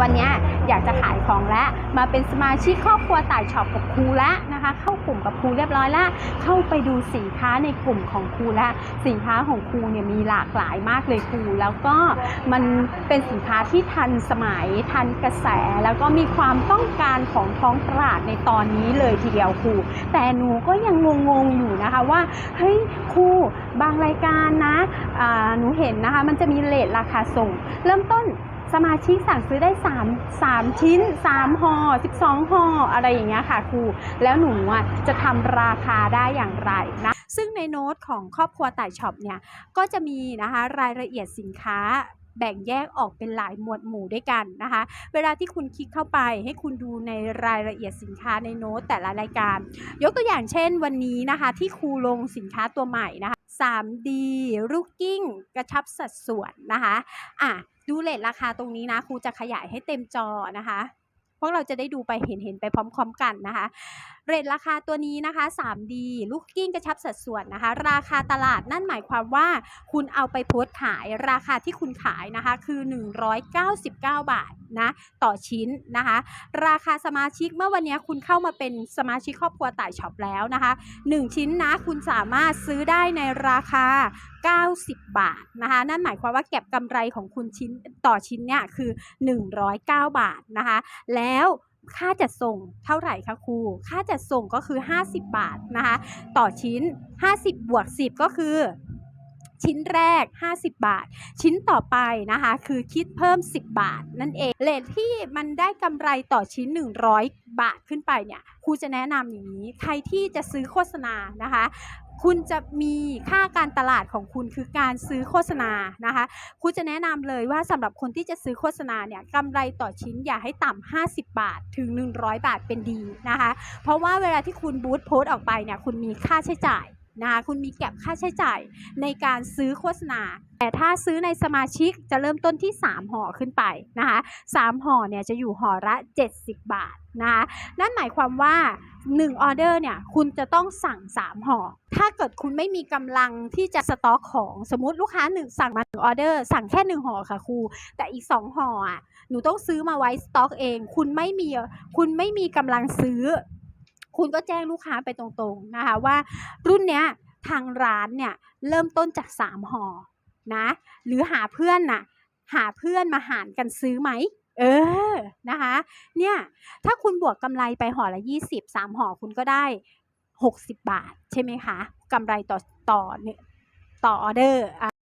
วันนี้อยากจะขายของแล้วมาเป็นสมาชิกครอบครัวต่ายช็อปกับครูแล้วนะคะ เข้ากลุ่มกับครูเรียบร้อยแล้วเข้าไปดูสินค้าในกลุ่มของครูแล้วสินค้าของครูเนี่ยมีหลากหลายมากเลยครูแล้วก็มันเป็นสินค้าที่ทันสมัยทันกระแส แล้วก็มีความต้องการของท้องตลาดในตอนนี้เลยทีเดียวครู แต่หนูก็ยังงงๆอยู่นะคะว่าเฮ้ยครูบางรายการนะหนูเห็นนะคะมันจะมีเลทราคาส่ง เริ่มต้น สมาชิกสั่งซื้อได้ 3 3 ชิ้น 3ห่อ12ห่ออะไรอย่างเงี้ยค่ะครู แล้วหนูอะจะทำราคาได้อย่างไรนะ ซึ่งในโน้ตของครอบครัวต่ายช็อปเนี่ย ก็จะมีนะคะรายละเอียดสินค้า แบ่งแยกออกเป็นหลายหมวดหมู่ด้วยกันนะคะ เวลาที่คุณคลิกเข้าไปให้คุณดูในรายละเอียดสินค้าในโน้ตแต่ละรายการ ยกตัวอย่างเช่นวันนี้นะคะที่ครูลงสินค้าตัวใหม่นะคะ 3D ลูกกิ้ง กระชับสัดส่วนนะคะ อะ ดูเลทราคาตรงนี้นะครูจะขยายให้เต็มจอนะคะ วกเราจะได้ดูไปเห็นเห็นๆไปพร้อมๆกันนะคะ เรทราคาตัวนี้นะคะ 3D ลูกกิ้งกระชับสัดส่วนนะคะ ราคาตลาดนั่นหมายความว่า คุณเอาไปโพสต์ขายราคาที่คุณขายนะคะ คือ 199 บาทนะต่อชิ้นนะคะ ราคาสมาชิกเมื่อวันนี้คุณเข้ามาเป็นสมาชิกครอบครัวต่ายช็อปแล้วนะคะ 1 ชิ้นนะคุณสามารถซื้อได้ในราคา 90 บาทนะคะ นั่นหมายความว่าเก็บกำไรของคุณชิ้นต่อชิ้นเนี่ยคือ 109 บาทนะคะ แล้วค่าจัดส่งเท่าไหร่คะครู ค่าจัดส่งก็คือ 50 บาทนะคะ ต่อชิ้น 50 บวก 10 ก็คือชิ้นแรก 50 บาท ชิ้นต่อไปนะคะ คือคิดเพิ่ม 10 บาท นั่นเองเลทที่มันได้กำไรต่อชิ้น 100 บาทขึ้นไปเนี่ยครูจะแนะนำอย่างนี้ ใครที่จะซื้อโฆษณานะคะ คุณจะมีค่าการตลาดของคุณคือการซื้อโฆษณานะคะ คุณจะแนะนำเลยว่าสำหรับคนที่จะซื้อโฆษณาเนี่ยกำไรต่อชิ้นอย่าให้ต่ำ50 บาทถึง 100 บาทเป็นดีนะคะ เพราะว่าเวลาที่คุณบูธโพสต์ออกไปเนี่ยคุณมีค่าใช้จ่าย นะคะคุณมีเก็บค่าใช้จ่ายในการซื้อโฆษณา แต่ถ้าซื้อในสมาชิกจะเริ่มต้นที่ 3ห่อขึ้นไปนะคะ3ห่อเนี่ยจะอยู่ห่อละ 70 บาทนะคะนั่นหมายความว่า1ออเดอร์เนี่ยคุณจะต้องสั่ง 3ห่อถ้าเกิดคุณไม่มีกำลังที่จะสต็อกของสมมติลูกค้าหนึ่งสั่งมาหนึ่งออเดอร์สั่งแค่หนึ่งห่อค่ะครู แต่อีก2ห่ออะหนูต้องซื้อมาไว้สต็อกเอง คุณไม่มีคุณไม่มีกำลังซื้อ คุณก็แจ้งลูกค้าไปตรงๆนะคะว่ารุ่นเนี้ยทางร้านเนี่ยเริ่มต้นจาก 3ห่อนะหรือหาเพื่อนน่ะหาเพื่อนมาหารกันซื้อไหมเออนะคะเนี่ยถ้าคุณบวกกำไรไปห่อละ 20 3ห่อคุณก็ได้ 60 บาท ใช่ไหมคะกำไรต่อต่อเนี่ยต่อออเดอร์